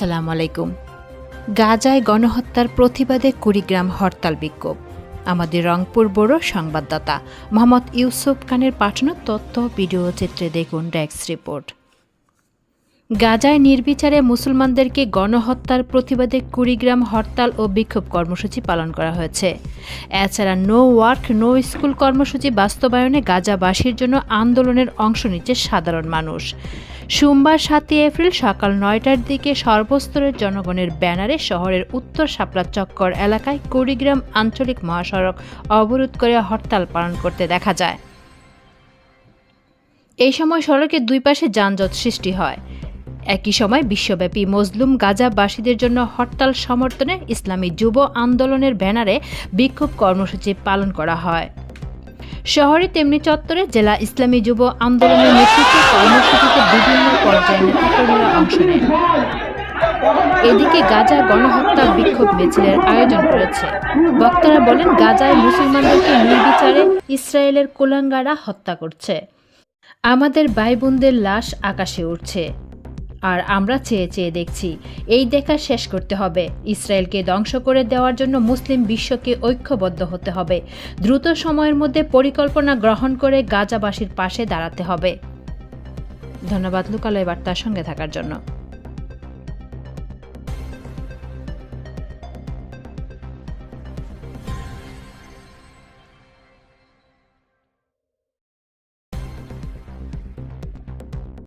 আসসালামু আলাইকুম। গাজায় গণহত্যার প্রতিবাদে কুড়িগ্রাম হরতাল বিক্ষোভ। আমাদের রংপুর বড় সংবাদদাতা মোহাম্মদ ইউসুফ খানের পাঠানো তথ্য, ভিডিও চিত্রে দেখুন ডেস্ক রিপোর্ট। গাজায় নির্বিচারে মুসলমানদেরকে গণহত্যার প্রতিবাদে কুড়িগ্রাম হরতাল ও বিক্ষোভ কর্মসূচি পালন করা হয়েছে। এছাড়া নো ওয়ার্ক, নো স্কুল কর্মসূচি বাস্তবায়নে গাজাবাসীর জন্য আন্দোলনের অংশ নিচ্ছে সাধারণ মানুষ। সোমবার সাতই এপ্রিল সকাল নয়টার দিকে সর্বস্তরের জনগণের ব্যানারে শহরের উত্তর শাপলা চক্কর এলাকায় কুড়িগ্রাম আঞ্চলিক মহাসড়ক অবরোধ করে হরতাল পালন করতে দেখা যায়। এই সময় সড়কের দুই পাশে যানজট সৃষ্টি হয়। একই সময় বিশ্বব্যাপী মজলুম গাজাবাসীদের জন্য হরতাল সমর্থনে ইসলামী যুব আন্দোলনের ব্যানারে বিক্ষোভ কর্মসূচি পালন করা হয়। শহরে তেমনি চত্বরে জেলা ইসলামী যুব আন্দোলনের নেতৃত্বে কর্মসূচিতে পর্যায়ে নেতাকর্মীরা অংশ নেন। এদিকে গাজা গণহত্যা বিক্ষোভ মিছিলের আয়োজন করেছে। বক্তারা বলেন, গাজায় মুসলমানদেরকে নির্বিচারে ইসরায়েলের কোলাঙ্গারা হত্যা করছে। আমাদের ভাই বোনদের লাশ আকাশে উঠছে আর আমরা চেয়ে চেয়ে দেখছি, এই দেখা শেষ করতে হবে। ইসরায়েলকে ধ্বংস করে দেওয়ার জন্য মুসলিম বিশ্বকে ঐক্যবদ্ধ হতে হবে। দ্রুত সময়ের মধ্যে পরিকল্পনা গ্রহণ করে গাজাবাসীর পাশে দাঁড়াতে হবে। ধন্যবাদ লোকালয় বার্তার সঙ্গে থাকার জন্য।